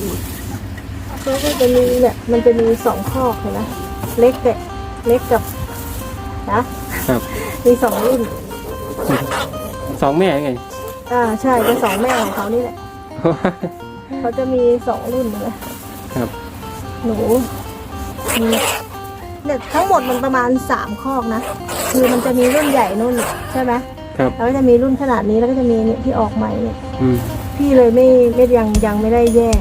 อีกแล้วก็จะมีเนี่ยมันจะมีสองคอกเห็นไหมเล็กกับเล็กกับนะครับมีสองรุ่นสองแม่ไง อ่าใช่เป็นสองแม่ของเขานี่แหละเขาจะมีสองรุ่นเลยครับ หนูมีเนี่ยทั้งหมดมันประมาณสามคอกนะคือมันจะมีรุ่นใหญ่นุ่นใช่ไหมครับแล้วก็จะมีรุ่นขนาดนี้แล้วก็จะมีเนี่ยที่ออกใหม่เนี่ยอืมพี่เลยไม่ไม่ยังยังไม่ได้แยก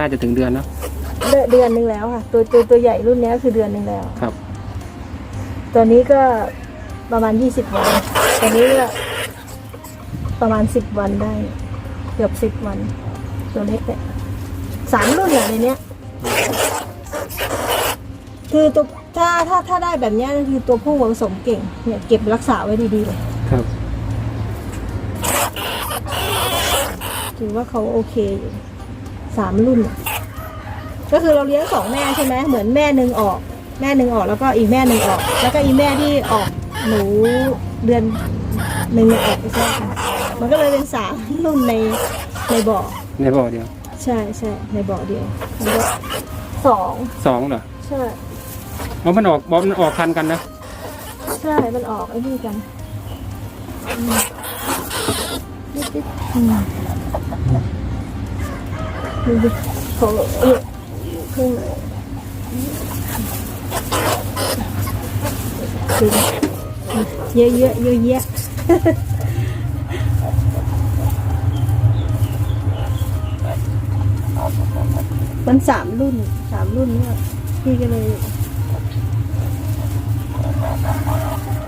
น่าจะถึงเดือนเนอะเดือนเดือนหนึ่งแล้วค่ะตัวตัวตัวใหญ่รุ่นเนี้ยคือเดือนหนึ่งแล้ว ครับตอนนี้ก็ประมาณยี่สิบวันตอนนี้ก็ประมาณสิบวันได้ เกือบสิบวัน ตัวเล็กเนี่ยสามรุ่นอะในเนี้ย คือตัวถ้าถ้าถ้าได้แบบเนี้ยคือตัวผู้ผสมเก่งเนี่ยเก็บรักษาไว้ดีๆเลยครับ ถือว่าเขาโอเคอยู่ สามรุ่นอะก็คือเราเลี้ยงสองแม่ใช่ไหมเหมือนแม่หนึ่งออก แม่หนึ่งออกแล้วก็อีกแม่หนึ่งออก แล้วก็อีแม่ที่ออกหนูเดือนหนึ่งออกไปใช่ไหมมันก็เลยเป็นสามรุ่นในในบ่อในบ่อเดียว ใช่ใช่ในบ่อเดียวมันก็สองสองเหรอใช่เพราะมันออกบอมันออกคันกันนะใช่มันออกไอ้นี่กันอืมนิดๆอืมดูดิ ของเอ๊ะข้างในดูดิเยอะเยอะเยอะแยะมันสามรุ่นสามรุ่นเนี่ยพี่ก็เลย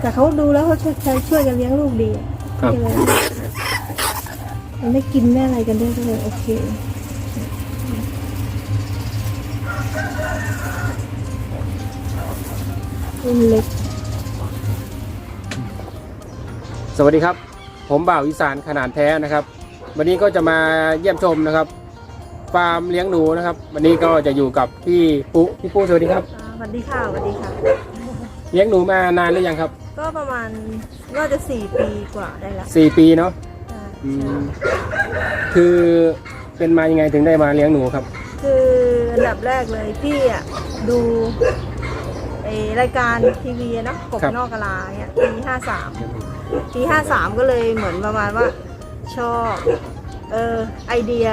แต่เขาดูแล้วเขาช่วยช่วยกันเลี้ยงลูกดีอะครับพี่ก็เลยมันไม่กินไม่อะไรกันด้วยก็เลยโอเค รุ่นเล็ก สวัสดีครับ ผมบ่าวอีสานขนาดแท้นะครับ วันนี้ก็จะมาเยี่ยมชมนะครับ ฟาร์มเลี้ยงหนูนะครับ วันนี้ก็จะอยู่กับพี่ปุ๊พี่ปุ๊สวัสดีครับ อ่าสวัสดีค่ะสวัสดีค่ะ เลี้ยงหนูมานานหรือยังครับ ก็ประมาณน่าจะสี่ปีกว่าได้แล้วสี่ปีเนาะใช่อืใช่มคือเป็นมายังไงถึงได้มาเลี้ยงหนูครับคื ออันดับแรกเลยพี่อะดูไอรายการทีวีอะเนาะกบครับนอกกะลาเนี่ยปีห้าสามปีห้าสามก็เลยเหมือนประมาณว่าชอบเออไอเดีย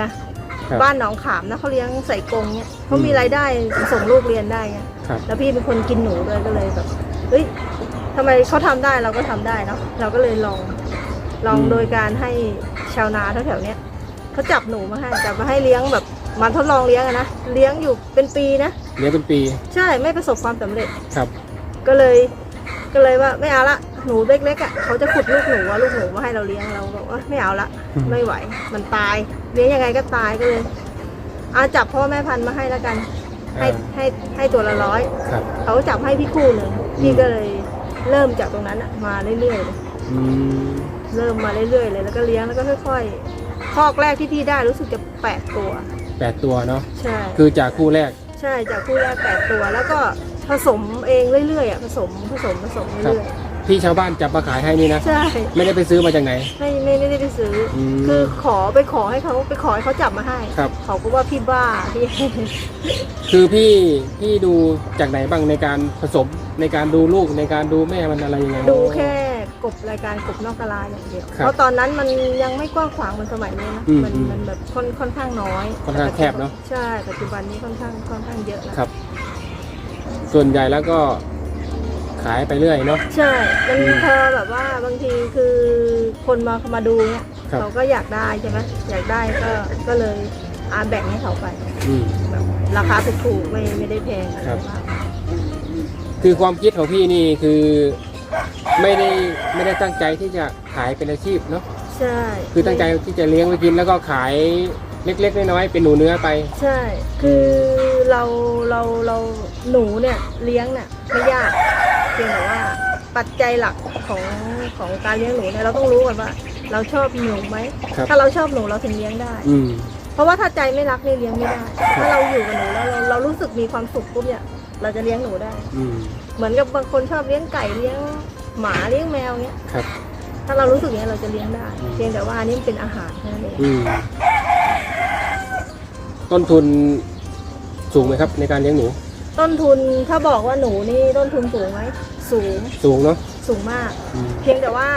ครับบ้านหนองขามนะเขาเลี้ยงใส่กรงเนี่ยเขามีอืมรายได้ส่งลูกเรียนได้ไงครับ แล้วพี่เป็นคนกินหนูด้วยก็เลยแบบเฮ้ยทำไมเขาทำได้เราก็ทำได้เนาะเราก็เลยลองลองโดยการให้ชาวนาแถวๆเนี้ยเขาจับหนูมาให้จับมาให้เลี้ยงแบบ มันทดลองเลี้ยงอะนะ เลี้ยงอยู่เป็นปีนะ เลี้ยงเป็นปี ใช่ไม่ประสบความสำเร็จ ครับ ก็เลย ก็เลยว่าไม่เอาละ หนูเล็กๆอะเขาจะขุดลูกหนูว่าลูกหนูมาให้เราเลี้ยงเราบอกว่าไม่เอาละ อืม ไม่ไหว มันตาย เลี้ยงยังไงก็ตายก็เลยอาจับพ่อแม่พันธุ์มาให้แล้วกัน ให้อ่าให้ให้ตัวละร้อย ครับ เขาจับให้พี่คู่หนึ่งพี่ก็เลยเริ่มจากตรงนั้นอะมาเรื่อยๆเลยอืม เริ่มมาเรื่อยๆเลย แล้วก็เลี้ยงแล้วก็ค่อยๆคอกแรกที่พี่ได้รู้สึกจะแปดตัว แปดตัวเนาะใช่คือจากคู่แรกใช่จากคู่แรกแปดตัว แล้วก็ผสมเองเรื่อยๆอะผสมผสมผสมครับเรื่อยที่ชาวบ้านจับมาขายให้นี่นะๆใช่ ไม่ได้ไปซื้อมาจากไหน ไม่ไม่ไม่ได้ไปซื้ออมคือขอไปขอให้เขาไปขอให้เขาจับมาให้ครับ เขาก็ว่าพี่บ้าพี่ คือพี่พี่ดูจากไหนบ้างในการผสมในการดูลูกในการดูแม่มันอะไรยังไงดูแค่ กบรายการกบนอกกะลาอย่างเดียว ครับเพราะตอนนั้นมันยังไม่กว้างขวางเหมือนสมัยนี้นะอืมมันอืมมันแบบค่อนค่อนข้างน้อยค่อนข้างแคบเนอะ ใช่ปัจจุบันนี้ค่อนข้างค่อนข้างเยอะแล้วครับ ส่วนใหญ่แล้วก็ขายไปเรื่อยเนาะ ใช่มันอืมพอแบบว่าบางทีคือคนมามาดูเนี่ยครับ เขาก็อยากได้ใช่ไหมอยากได้ก็ก็เลยอาแบ่งให้เขาไปอืม แบบราคาถูกๆไม่ไม่ได้แพงอะไรครับ มากคือความคิดของพี่นี่คือ ไม่ได้ไม่ได้ตั้งใจที่จะขายเป็นอาชีพเนาะใช่คือตั้งใจที่จะเลี้ยงไว้กินแล้วก็ขายเล็ก ๆ น้อยๆเป็นหนูเนื้อไป ใช่ คือเราเราเราหนูเนี่ยเลี้ยงเนี่ยไม่ยากเพียงแต่ว่าปัจจัยหลักของของการเลี้ยงหนูเนี่ยเราต้องรู้ก่อนว่า เราชอบหนูไหมครับ ถ้าเราชอบหนูเราถึงเลี้ยงได้ อืม เพราะว่าถ้าใจไม่รักนี่เลี้ยงไม่ได้ ถ้าเราอยู่กับหนูแล้วเราเรารู้สึกมีความสุขปุ๊บเนี่ย เราจะเลี้ยงหนูได้ อืมเหมือนกับบางคนชอบเลี้ยงไก่เลี้ยงหมาเลี้ยงแมวเนี้ย ครับ ถ้าเรารู้สึกอย่างนี้ยเราจะเลี้ยงได้อืมเพียงแต่ว่าอันนี้มันเป็นอาหารแค่นั้นเองอืมต้นทุนสูงไหมครับในการเลี้ยงหนู ต้นทุนถ้าบอกว่าหนูนี่ต้นทุนสูงไหมสูงสูงเนาะสูงมาก อืมเพียงแต่ว่า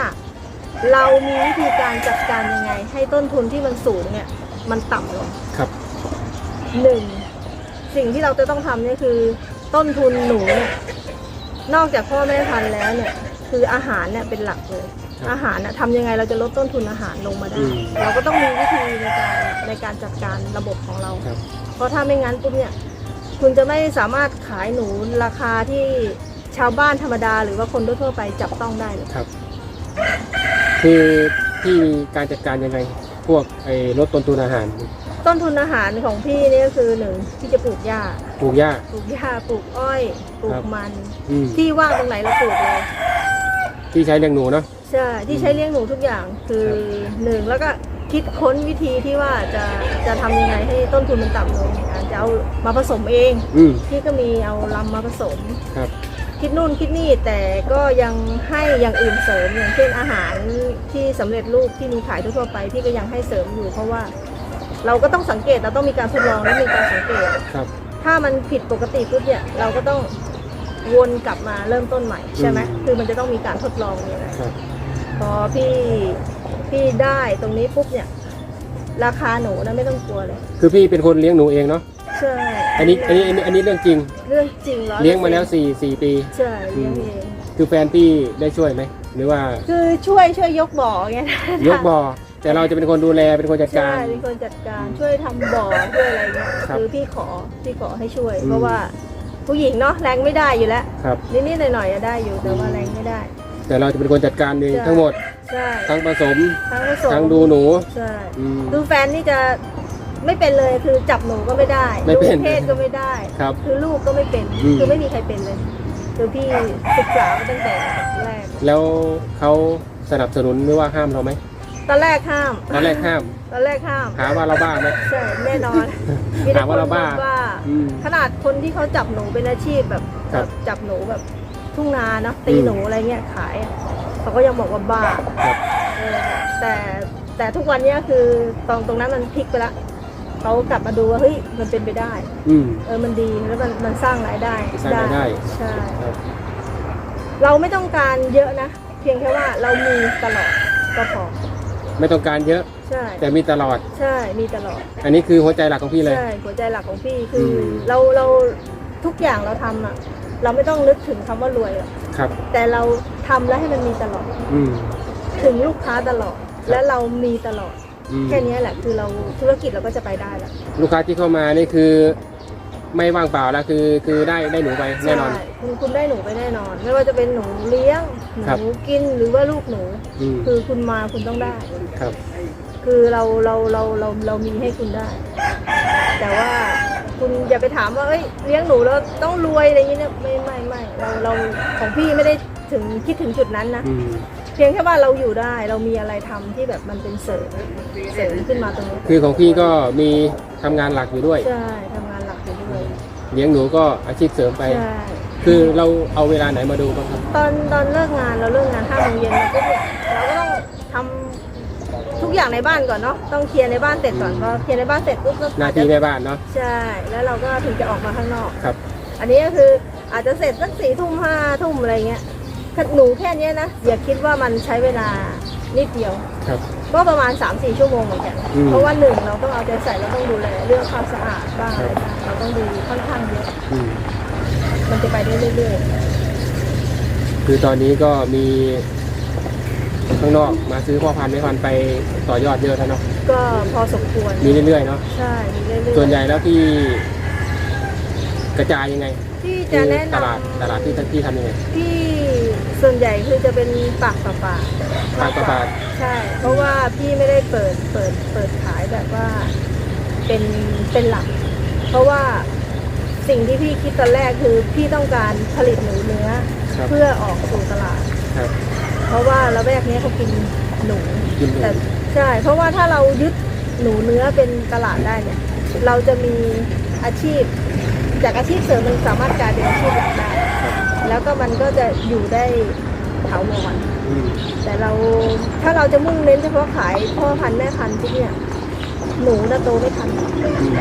เรามีวิธีการจัดการยังไง ให้ต้นทุนที่มันสูงเนี่ย มันต่ำลง ครับ หนึ่งสิ่งที่เราจะต้องทำเนี่ยคือ ต้นทุนหนูเนี่ยนอกจากพ่อแม่พันธุ์แล้วเนี่ย คืออาหารเนี่ยเป็นหลักเลย ครับอาหารน่ะทำยังไงเราจะลดต้นทุนอาหารลงมาได้ อืม เราก็ต้องมีวิธีในการในการจัดการระบบของเรา ครับ เพราะถ้าไม่งั้นปุ๊บเนี่ย คุณจะไม่สามารถขายหนูราคาที่ชาวบ้านธรรมดา หรือว่าคนทั่วๆไปจับต้องได้เลย ครับ คือพี่มีการจัดการยังไง พวกไอ้ลดต้นทุนอาหาร ต้นทุนอาหารของพี่เนี่ยก็คือหนึ่งที่จะปลูกหญ้า ปลูกหญ้า ปลูกหญ้าปลูกอ้อยปลูครักบ มัน อืมที่ว่างตรงไหนเราปลูกเลยที่ใช้เลี้ยงหนูเนาะ ใช่ที่ใช้เลี้ยงหนูทุกอย่างคือครับหนึ่งแล้วก็คิดค้นวิธีที่ว่าจะจะทำยังไงให้ต้นทุนมันต่ำลงอาจจะเอามาผสมเอง อืมพี่ก็มีเอาลำมาผสม ครับ คิดนู่นคิดนี่แต่ก็ยังให้อย่างอื่นเสริมอย่างเช่นอาหารที่สำเร็จรูปที่มีขายทั่วๆไป พี่ก็ยังให้เสริมอยู่เพราะว่า เราก็ต้องสังเกตเราต้องมีการทดลองและมีการสังเกต ครับ ถ้ามันผิดปกติปุ๊บเนี่ยเราก็ต้องวนกลับมาเริ่มต้นใหม่ใช่ไหมอืม คือมันจะต้องมีการทดลองมีอะไรครับ พอพี่พี่ได้ตรงนี้ปุ๊บเนี่ย ราคาหนูนะไม่ต้องกลัวเลย คือพี่เป็นคนเลี้ยงหนูเองเนาะ ใช่อันนี้อันนี้อันนี้อันนี้เรื่องจริง เรื่องจริงร้อยเลี้ยงมาแล้วสี่สี่ปี ใช่เลี้ยงเอง คือแฟนพี่ได้ช่วยไหม หรือว่าคือช่วยช่วยยกบ่อไงยกบ่อ แต่เราจะเป็นคนดูแลเป็นคนจัดกาใช่ร เป็นคนจัดการช่วยทำบ่อช่วยอะไรเงี้ยครับคือพี่ขอพี่ขอให้ช่วย อืม เพราะว่าผู้หญิงเนาะแรงไม่ได้อยู่แล้วครับ นิดๆหน่อยๆอะได้อยู่แต่ว่าแรงไม่ได้ แต่เราจะเป็นคนจัดการเองใช่ ทั้งหมดใช่ทั้งผสมทั้งผสมทั้งดูหนูใช่อืม ดูแฟนนี่จะไม่เป็นเลยคือจับหนูก็ไม่ได้ไม่เป็น ลูกเพศก็ไม่ได้ ครับ คือลูกก็ไม่เป็น อืม คือไม่มีใครเป็นเลย คือพี่ศึกษามาตั้งแต่แรก แล้วเขาสนับสนุนหรือว่าห้ามเราไหม ตอนแรกห้าม ตอนแรกห้าม ตอนแรกห้ามหาว่าเราบ้าไหม ใช่แน่นอนมีแต่หาว่าเราบ้าคนบอกว่าอืมขนาดคนที่เขาจับหนูเป็นอาชีพแบบครัแบบบจับหนูแบบทุ่งนาเนาะตีอืมหนูอะไรเงี้ยขายอะเขาก็ยังบอกว่าบ้าครับเออแต่แต่ทุกวันเนี้ยคือตรงตรงนั้นมันพลิกไปละเขากลับมาดูว่าเฮ้ยมันเป็นไปได้ อืม เออมันดีแล้วมันมันสร้างรายได้สร้างรายได้ ใช่ครับ เราไม่ต้องการเยอะนะ เพียงแค่ว่าเรามีตลอดก็พอ ไม่ต้องการเยอะ ใช่ แต่มีตลอด ใช่ มีตลอด อันนี้คือหัวใจหลักของพี่เลย ใช่ หัวใจหลักของพี่คืออม เราเราทุกอย่างเราทำอะเราไม่ต้องนึกถึงคำว่ารวยหรอก ครับ แต่เราทำแล้วให้มันมีตลอด อืม ถึงลูกค้าตลอด และเรามีตลอด อืม แค่นี้แหละ คือเราธุรกิจเราก็จะไปได้แล้วลูกค้าที่เข้ามานี่คือ ไม่ว่างเปล่าแล้วคือคือได้ได้หนูไปแน่นอน ใช่คุณคุณได้หนูไปแน่นอน ไม่ว่าจะเป็นหนูเลี้ยงหครับนูกินหรือว่าลูกหนู อืมคือคุณมาคุณต้องได้ ครับ คือเราเราเราเราเรามีให้คุณได้ แต่ว่าคุณอย่าไปถามว่าเอ้ยเลี้ยงหนูแล้วต้องรวยอะไรอย่างเงี้ยไม่ไม่ไม่เราเราของพี่ไม่ได้ถึงคิดถึงจุดนั้นนะ อืมเพียงแค่ว่าเราอยู่ได้เรามีอะไรทำที่แบบมันเป็นเสริมเสริมขึ้นมาตรงนี้คือของพี่ก็มีทำงานหลักอยู่ด้วย ใช่ทำงานหลักอยู่ด้วย เลี้ยงหนูก็อาชีพเสริมไป ใช่คือเราเอาเวลาไหนมาดูบ้างครับ ตอนตอนเลิกงานเราเลิกงานห้าโมงเย็นเราก็เราก็ต้องทำทุกอย่างในบ้านก่อนเนาะต้องเคลียร์ในบ้านเสร็จก่อนพอเคลียร์ในบ้านเสร็จปุ๊บก็หน้าอาจที่จะแม่บ้านเนาะใช่แล้วเราก็ถึงจะออกมาข้างนอก ครับ อันนี้ก็คืออาจจะเสร็จสักสี่ทุ่มห้าทุ่มอะไรเงี้ยหนูแค่เนี้ยนะอย่าคิดว่ามันใช้เวลานิดเดียว ครับ ก็ประมาณ 3-4 ชั่วโมงเหมือนกัน อืมเพราะว่าหนึ่งเราต้องเอาใจใส่เราต้องดูแลเรื่องความสะอาดบ้างอะไรบ้างเราต้องดูค่อนข้างเยอะอืมมันจะไปได้เรื่อยคือตอนนี้ก็มีข้างนอกมาซื้อพ่อพันธุ์แม่พันธุ์ไปต่อยอดเยอะแล้วเนาะๆก็พอสมควรมีเรื่อยๆเนาะใช่มีเรื่อยๆ ส่วนใหญ่แล้วที่กระจายยังไง ที่คืจะอแนะตนลาดตลาดที่ที่ทำยังไงำที่ส่วนใหญ่คือจะเป็นปากต่อปากปากต่อปาก ใช่ เพราะว่าพี่ไม่ได้เปิดเปิดเปิดขายแบบว่าเป็นเป็นหลัก เพราะว่าสิ่งที่พี่คิดตอนแรกคือพี่ต้องการผลิตหนูเนื้อ ครับเพื่อออกสู่ตลาด ครับ เพราะว่าละแวกนี้เขากินหนูกินหนู แต่ใช่ เพราะว่าถ้าเรายึดหนูเนื้อเป็นตลาดได้เนี่ย เราจะมีอาชีพ จากอาชีพเสริมมันสามารถกลายเป็นอาชีพหลักได้ แล้วก็มันก็จะอยู่ได้เถาวรอืมแต่เราถ้าเราจะมุ่งเน้นเฉพาะขายพ่อพันธุ์แม่พันธุ์ที่เนี่ยหนูจะโตไม่ทันอืม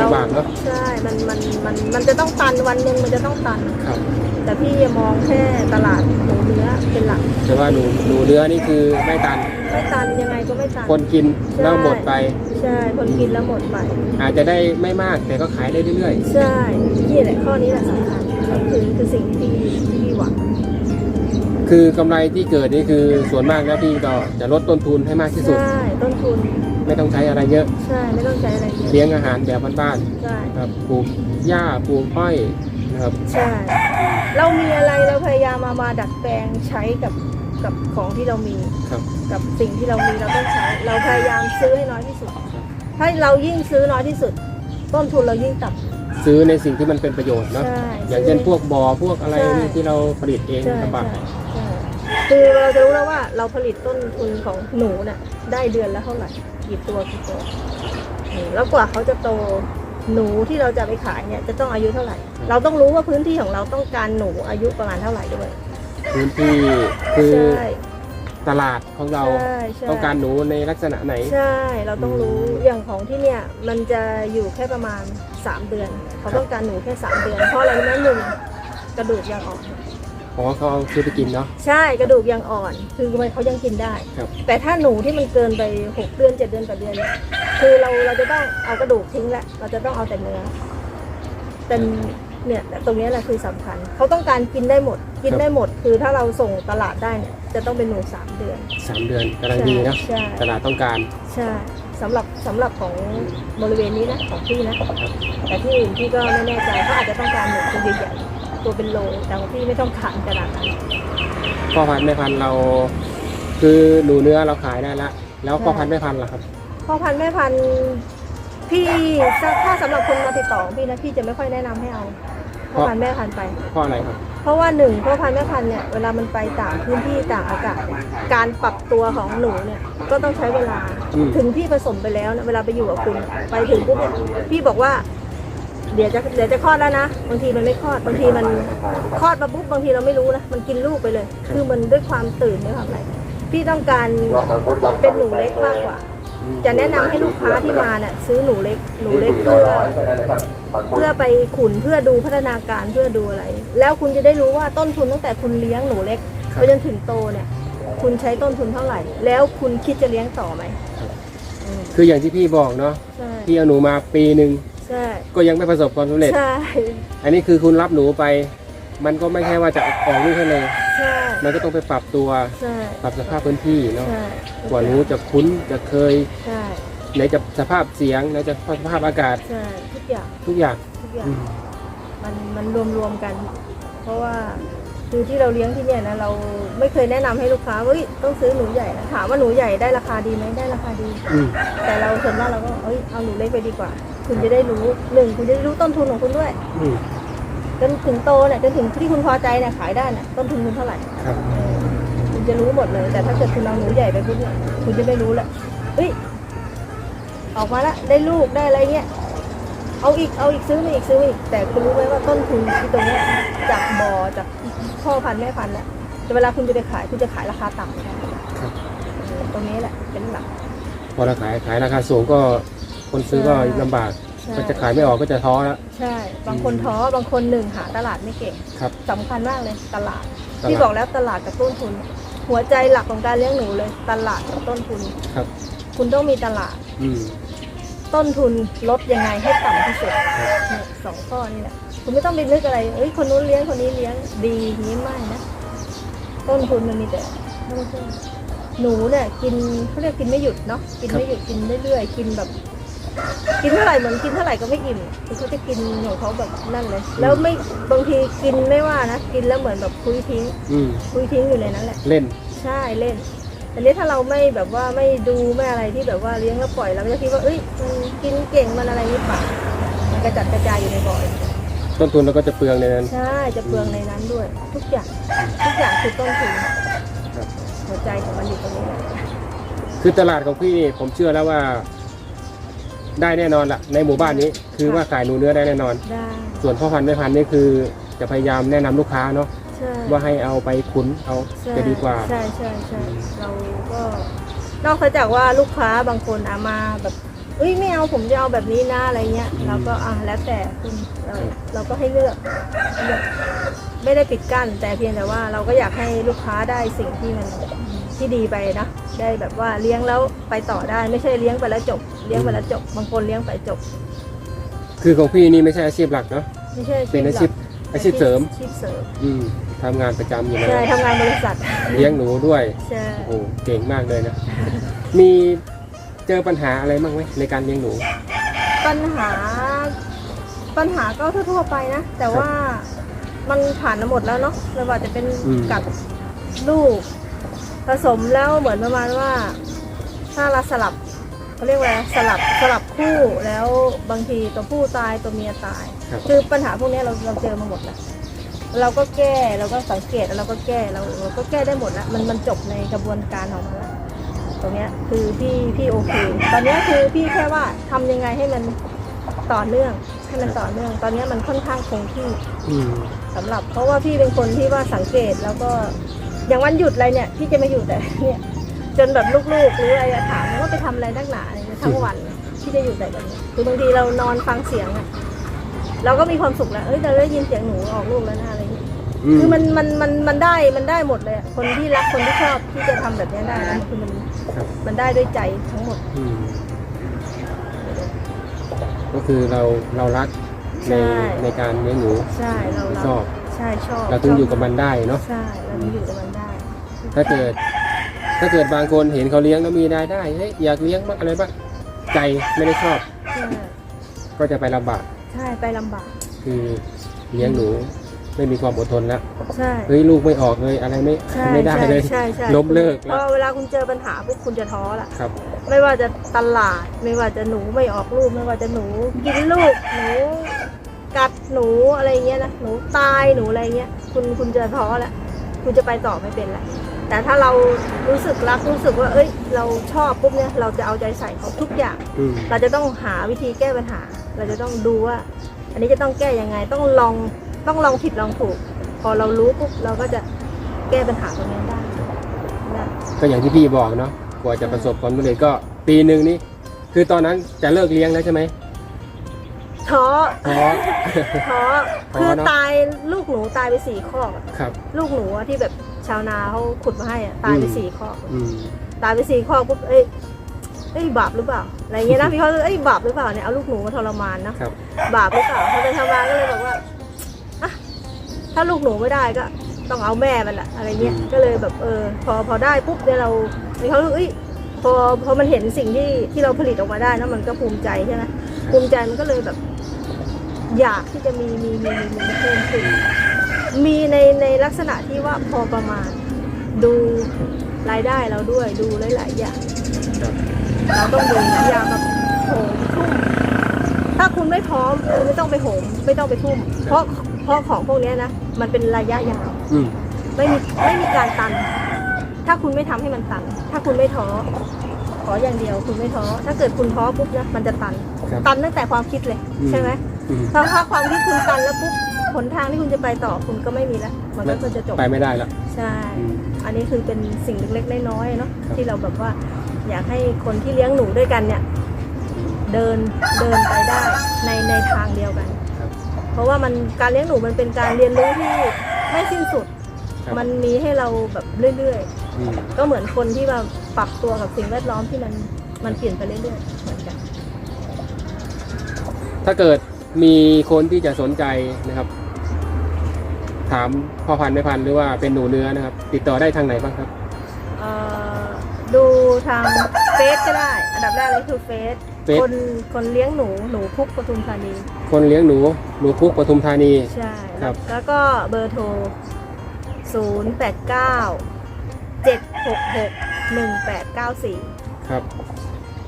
ลำบากเนาะใช่มันมันมันมันจะต้องตันวันหนึ่งมันจะต้องตันครับแต่พี่มองแค่ตลาดหนูเนื้อเป็นหลักแต่ว่าหนูหนูเนื้อนี่คือไม่ตัน ไม่ตันยังไงก็ไม่ตัน คนกินแล้วหมดไป ใช่ คนกินแล้วหมดไป อาจจะได้ไม่มากแต่ก็ขายได้เรื่อยใช่นี่แหละข้อนี้แหละสำคัญคือคือสิ่งที่พี่ที่พี่หวังๆคือกำไรที่เกิดนี่คือส่วนมากแล้วพี่ก็จะลดต้นทุนให้มากที่สุด ใช่ต้นทุน ไม่ต้องใช้อะไรเยอะ ใช่ ไม่ต้องใช้อะไรเยเลี้ยอะงอาหารแบบบ้านใช่ๆครับปลูกหญ้าปลูกอ้อยนะครับ ใช่ เรามีอะไรเราพยายามมามาดัดแปลงใช้กับกับของที่เรามี ครับ กับสิ่งที่เรามีเราต้องใช้ เราพยายามซื้อให้น้อยที่สุด ถ้าเรายิ่งซื้อน้อยที่สุด ต้นทุนเรายิ่งต่ำ ซื้อในสิ่งที่มันเป็นประโยชน์เนาะใช่อย่างเช่นพวกบอ่อพวกอะไรใช่นี่ที่เราผลิตเองใช่ลำบากใช่ใช่คือเราจะรู้แล้วว่าเราผลิตต้นทุนของหนูเนี่ยได้เดือนละเท่าไหร่กี่ตัวกี่ตัวอืมแล้วกว่าเขาจะโตหนูที่เราจะไปขายเนี่ยจะต้องอายุเท่าไหร่ เราต้องรู้ว่าพื้นที่ของเราต้องการหนูอายุประมาณเท่าไหร่ด้วยพื้นที่คือใช่ ตลาดของเราใช่ใช่ ต้องการหนูในลักษณะไหน ใช่ เราต้องรู้อย่างของที่เนี่ยมันจะอยู่แค่ประมาณ 3 เดือน เขาต้องการหนูแค่ 3 เดือน เพราะอะไรรู้ไหมหนึ่งกระดูกยังอ่อนอ๋อเขาเอาซื้อไปกินเนาะ ใช่ กระดูกยังอ่อน คือมันเขายังกินได้ ครับ แต่ถ้าหนูที่มันเกินไป6เดือน7เดือน8เดือนเนี่ยคือเราเราจะต้องเอากระดูกทิ้งแล้ว เราจะต้องเอาแต่เนื้อ แต่ เนี่ยตรงเนี้ยแหละคือสำคัญเขาต้องการกินได้หมด กินได้หมด คือถ้าเราส่งตลาดได้เนี่ยจะต้องเป็นหนูสามเดือนสามเดือนกำลังดีเนาะใช่ตลาดต้องการใช่สำหรับสำหรับของบริเวณนี้นะของพี่นะแต่ที่อื่นพี่ก็ไม่แน่ใจเขาอาจจะต้องการหนูตัวใหญ่ๆตัวเป็นโลแต่ของพี่ไม่ต้องขานขนาดนั้นพ่อพันธุ์แม่พันธุ์เรา คือหนูเนื้อเราขายได้ละแล้วพ่อพันธุ์แม่พันธุ์ล่ะครับพ่อพันธุ์แม่พันธุ์ พี่ถ้าถ้าสำหรับคนมาติดต่อของพี่นะพี่จะไม่ค่อยแนะนำให้เอาพ่อพันธุ์แม่พันธุ์ไป เพราะอะไรครับ เพราะว่าหนึ่งพ่อพันธุ์แม่พันธุ์เนี่ยเวลามันไปต่างพื้นที่ต่างอากาศเนี่ยการปรับตัวของหนูเนี่ยก็ต้องใช้เวลา อืม ถึงพี่ผสมไปแล้วนะเวลาไปอยู่กับคุณไปถึงปุ๊บเนี่ยพี่บอกว่า เดี๋ยวจะเดี๋ยวจะคลอดแล้วนะบางทีมันไม่คลอดบางทีมันคลอดมาปุ๊บบางทีเราไม่รู้นะมันกินลูกไปเลย คือมันด้วยความตื่นด้วยความอะไรพี่ต้องการเป็นหนูเล็กมากกว่า จะแนะนำให้ลูกค้าที่มาเนี่ยซื้อหนูเล็กหนูเล็กเพื่อเพื่อไปขุนเพื่อดูพัฒนาการเพื่อดูอะไร แล้วคุณจะได้รู้ว่าต้นทุนตั้งแต่คุณเลี้ยงหนูเล็กครับไปจนถึงโตเนี่ย คุณใช้ต้นทุนเท่าไหร่ แล้วคุณคิดจะเลี้ยงต่อไหมอืมคืออย่างที่พี่บอกเนาะใช่พี่เอาหนูมาปีหนึ่งใช่ก็ยังไม่ประสบความสำเร็จ ใช่อันนี้คือคุณรับหนูไป มันก็ไม่ใช่ว่าจะออกลูกให้เลยใช่ มันก็ต้องไปปรับตัวใช่ปรับสภาพพื้นที่เนาะใช่กว่าหนูจะคุ้นจะเคยใช่ไหนจะสภาพเสียงไหนจะสภาพอากาศใช่ทุกอย่างทุกอย่างทุกอย่าอืงมมันมันรวมรวมๆกัน เพราะว่าคือที่เราเลี้ยงที่เนี่ยนะเราไม่เคยแนะนำให้ลูกค้าว่าเฮ้ยต้องซื้อหนูใหญ่นะถามว่าหนูใหญ่ได้ราคาดีไหมได้ราคาดี อืมแต่เราส่วนมากเราก็เอ้ยเอาหนูเล็กไปดีกว่า คุณจะได้รู้หนึ่งคุณจะได้รู้ต้นทุนของคุณด้วย อืม จนถึงโตเนี่ยจนถึงที่คุณพอใจเนี่ยขายได้เนี่ยต้นทุนคุณเท่าไหร่ครับเออคุณจะรู้หมดเลย แต่ถ้าเกิดคุณเอาหนูใหญ่ไปปุ๊บเนี่ยคุณจะไม่รู้แหละเฮ้ยออกมาละได้ลูกได้อะไรเงี้ยเอาอีกเอาอีกซื้อมาอีกซื้อมาอีกแต่คุณรู้ไหมว่าต้นทุนที่ตรงเนี้ยจากบอจากพ่อพันธุ์แม่พันธุ์เนี่ยแต่เวลาคุณจะไปขายคุณจะขายราคาต่ำไม่ได้ครับเออตรงนี้แหละเป็นหลักพอเราขายขายราคาสูงก็คนซื้อก็ใช่ลำบาก ใช่ก็จะขายไม่ออกก็จะท้อแล้ว ใช่ บางคนท้อบางคนหนึ่งหาตลาดไม่เก่งครับสำคัญมากเลยตลาด ตลาด ที่บอกแล้วตลาดกับต้นทุน หัวใจหลักของการเลี้ยงหนูเลย ตลาดกับต้นทุน ครับ คุณต้องมีตลาด อืม ต้นทุนลดยังไงให้ต่ำที่สุดครับ เนี่ยสองข้อนี่แหละคุณไม่ต้องไปนึกอะไรเอ้ยคนนู้นเลี้ยงคนนี้เลี้ยงดีอย่างนี้ไม่นะ ต้นทุนมันมีแต่ไม่ใช่หนูเนี่ยกินเขาเรียกกินไม่หยุดเนาะกินไม่หยุดกินเรื่อยๆกินแบบ กินเท่าไหร่เหมือนกินเท่าไหร่ก็ไม่อิ่มคือเขาจะกินของเขาแบบนั่นเลย แล้วไม่บางทีกินไม่ว่านะกินแล้วเหมือนแบบคุยทิ้ง อืมคุยทิ้งอยู่ในนั้นแหละ เล่น ใช่เล่นอันนี้ถ้าเราไม่แบบว่าไม่ดูไม่อะไรที่แบบว่าเลี้ยงแล้วปล่อยเราก็จะคิดว่าเอ้ยมันกินเก่งมันอะไรนี่ป่ะมันกระจัดกระจายอยู่ในบ่อย ต้นทุนเราก็จะเปลืองในนั้น ใช่จะเปลืองในนั้นด้วย ทุกอย่างทุกอย่างคือต้นทุนครับหัวใจของมันอยู่ตรงนี้แหละคือตลาดของพี่นี่ผมเชื่อแล้วว่า ได้แน่นอนละในหมู่บ้านนี้คือว่าขายหนูเนื้อได้แน่นอน ได้ส่วนพ่อพันธุ์แม่พันธุ์นี่คือจะพยายามแนะนำลูกค้าเนาะใช่ว่าให้เอาไปขุนเอาใช่จะดีกว่า ใช่ใช่ใช่เราก็ นอกจากว่าลูกค้าบางคนอามาแบบเอ้ยไม่เอาผมจะเอาแบบนี้นะอะไรเงี้ย อืมเราก็อะแล้วแต่คุณเราเราก็ให้เลือกเลือก ไม่ได้ปิดกั้นแต่เพียงแต่ว่าเราก็อยากให้ลูกค้าได้สิ่งที่มัน ที่ดีไปนะได้แบบว่าเลี้ยงแล้วไปต่อได้ไม่ใช่เลี้ยงไปแล้วจบ เลี้ยงไปแล้วจบ บางคนเลี้ยงไปจบ คือของพี่นี่ไม่ใช่อาชีพหลักเนาะไม่ใช่เป็นอาชีพหลักอาชีพเสริมอาชีพเสริมอืมทำงานประจำอยู่แล้วใช่ทำงานบริษัทเลี้ยงหนูด้วยใช่โอ้โหเก่งมากเลยนะ มีเจอปัญหาอะไรบ้างไหมในการเลี้ยงหนู ปัญหา ปัญหาก็ทั่วๆไปนะ แต่ว่ามันผ่านมาหมดแล้วเนาะไม่ว่าจะเป็นอืมกัดลูก ผสมแล้วเหมือนประมาณว่า ถ้าเราสลับเขาเรียกว่าอะไรสลับสลับคู่แล้วบางทีตัวผู้ตายตัวเมียตาย ครับ คือปัญหาพวกนี้เราเราเจอมาหมดแล้วเราก็แก้เราก็สังเกตแล้วเราก็แก้เราเราก็แก้ได้หมดแล้วมันมันจบในกระบวนการของมันแล้วตรงเนี้ยคือพี่พี่โอเค ตอนเนี้ยคือพี่แค่ว่าทำยังไงให้มันต่อเนื่องให้มันต่อเนื่อง ตอนเนี้ยมันค่อนข้างคงที่ อืม สำหรับเพราะว่าพี่เป็นคนที่ว่าสังเกตแล้วก็ อย่างวันหยุดอะไรเนี่ยพี่จะมาอยู่แต่เนี่ยจนแบบลูกๆหรืออะไรอะถามว่าไปทำอะไรนักหนาอะไรเนี่ยทั้งวันเนี่ยพี่จะอยู่แต่แบบนี้คือบางทีเรานอนฟังเสียงอะเราก็มีความสุขแล้วเอ้ยเราได้ยินเสียงหนูออกลูกแล้วนะอะไรเงี้ยคือมันมันมันมันได้มันได้หมดเลยอะคนที่รักคนที่ชอบที่จะทำแบบเนี้ยได้นะคือมันครับ มันได้ด้วยใจทั้งหมด อืมก็คือเราเรารักในใช่ ในการเลี้ยงหนูใช่เรารักชอบ ใช่ชอบเราถึงอยู่กับมันได้เนาะใช่เราถึงอยู่กับมันได้ ถ้าเกิด ถ้าเกิดบางคนเห็นเขาเลี้ยงแล้วมีรายได้เฮ้ยอยากเลี้ยงบ้างอะไรบ้างใจไม่ได้ชอบ ใช่ก็จะไปลำบาก ใช่ไปลำบาก คือเลี้ยงหนูไม่มีความอดทนแล้วใช่เฮ้ยลูกไม่ออกเลยอะไรไม่ใช่ไม่ได้เลย ใช่ใช่ล้มเลิกเพแล้วราะเวลาคุณเจอปัญหาปุ๊บคุณจะท้อละครับ ไม่ว่าจะตลาด ไม่ว่าจะหนูไม่ออกลูก ไม่ว่าจะหนูกินลูกหนู กัดหนูอะไรเงี้ยนะหนูตายหนูอะไรเงี้ยคุณคุณจะท้อละคุณจะไปต่อไม่เป็นละแต่ถ้าเรารู้สึกรักรู้สึกว่า เอ้ย เราชอบปุ๊บเนี่ยเราจะเอาใจใส่เขาทุกอย่างอืมเราจะต้องหาวิธีแก้ปัญหา เราจะต้องดูว่า อันนี้จะต้องแก้ยังไงต้องลองต้องลองผิดลองถูก พอเรารู้ปุ๊บเราก็จะแก้ปัญหาตรงนี้ได้นะก็อย่างที่พี่บอกเนาะกว่าจะประสบความสำเร็จก็ปีหนึ่งนี่คือตอนนั้นจะเลิกเลี้ยงแล้วใช่ไหม ท้อท้อท้อท้อคือเนอะตายลูกหนูตายไปสี่ข้อกอะครับ ลูกหนูอะที่แบบชาวนาเขาขุดมาให้อะตายไปอืม สี่ข้อกอืม ตายไปสี่ข้อกปุ๊บเอ้ยเอ้ยบาปหรือเปล่าอะไรเงี้ยนะพี่เขาเอ้ยบาปหรือเปล่าเนี่ยเอาลูกหนูมาทรมานเนอะครับ บาปหรือเปล่าพอไปทำมาก็เลยบอกว่าอะถ้าลูกหนูไม่ได้ก็ต้องเอาแม่มันแหละอะไรเงี้ยอืม ก็เลยแบบเออ พอพอได้ปุ๊บเนี่ยเรามีเขาเอ้ยพอพอมันเห็นสิ่งที่ที่เราผลิตออกมาได้นะมันก็ภูมิใจใช่ไหมภูมิใจมันก็เลยแบบ อยากที่จะมีมีมีมีมีเพิ่มขึ้นมีในในลักษณะที่ว่าพอประมาณ ดูรายได้เราด้วยดูหลายๆอย่างครับเราต้องดูอย่าแบบโหมทุ่มถ้าคุณไม่พร้อมคุณไม่ต้องไปโหมไม่ต้องไปทุ่ม เพราะเพราะของพวกเนี้ยนะมันเป็นระยะยาวอืมไม่มีไม่มีการตัน ถ้าคุณไม่ทำให้มันตัน ถ้าคุณไม่ท้อขออย่างเดียวคุณไม่ท้อถ้าเกิดคุณท้อปุ๊บนะมันจะตันครับตันตั้งแต่ความคิดเลยอืมใช่ไหมอืม ถ้าถ้าความคิดคุณตันแล้วปุ๊บหนทางที่คุณจะไปต่อคุณก็ไม่มีแล้วมันก็จะจบไปไม่ได้แล้วใช่อืมอันนี้คือเป็นสิ่งเล็กๆน้อยๆเนาะครับที่เราแบบว่าอยากให้คนที่เลี้ยงหนูด้วยกันเนี่ยเดินเดินไปได้ในในทางเดียวกันครับเพราะว่ามันการเลี้ยงหนูมันเป็นการเรียนรู้ที่ไม่สิ้นสุดครับมันมีให้เราแบบเรื่อยอืมๆก็เหมือนคนที่มาปรับตัวกับสิ่งแวดล้อมที่มันมันเปลี่ยนไปเรื่อยๆเหมือนกัน ถ้าเกิด มีคนที่จะสนใจนะครับ ถามพ่อพันธุ์แม่พันธุ์หรือว่าเป็นหนูเนื้อนะครับ ติดต่อได้ทางไหนบ้างครับ เอ่อดูทางเฟซก็ได้ อันดับแรกเลยคือเฟซเฟซ คนคนเลี้ยงหนูหนูพุกปทุมธานี คนเลี้ยงหนูหนูพุกปทุมธานี ใช่ ครับ แล้วก็เบอร์โทร 0 8 9 7 6 6 1 8 9 4 ครับ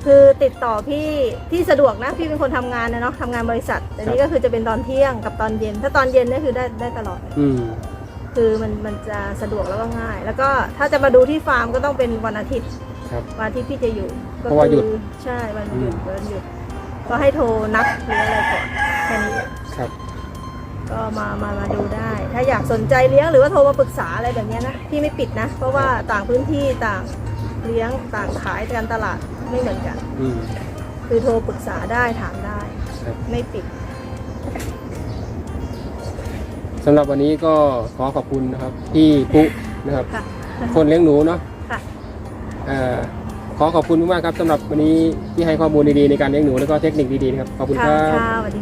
คือติดต่อพี่พี่สะดวกนะพี่เป็นคนทำงานนะเนาะทำงานบริษัท แต่นี่ก็คือจะเป็นตอนเที่ยงกับตอนเย็น ถ้าตอนเย็นเนี่ยคือได้ได้ตลอดอืมคือมันมันจะสะดวกแล้วก็ง่าย แล้วก็ถ้าจะมาดูที่ฟาร์มก็ต้องเป็นวันอาทิตย์ครับวันอาทิตย์พี่จะอยู่ก็เพราะว่าหยุดคือใช่วันหยุดอืมวันหยุดก็ให้โทรนัดหรืออะไรก่อนแค่นี้ครับ ก็มามามาดูได้ ถ้าอยากสนใจเลี้ยงหรือว่าโทรมาปรึกษาอะไรแบบเนี้ยนะพี่ไม่ปิดนะ เพราะว่าต่างพื้นที่ต่างเลี้ยงต่างขายการตลาด ไม่เหมือนกัน อืม คือโทรปรึกษาได้ถามได้ ครับ ไม่ปิด สำหรับวันนี้ก็ขอขอบคุณนะครับพี่ปุ๊นะครับ ค่ะ คนเลี้ยงหนูเนาะค่ะ เอ่อขอขอบคุณมากๆครับสำหรับวันนี้ที่ให้ข้อมูลดีๆในการเลี้ยงหนูแล้วก็เทคนิคดีๆนะครับขอบคุณคค่ะรับ ค่ะสวัสดี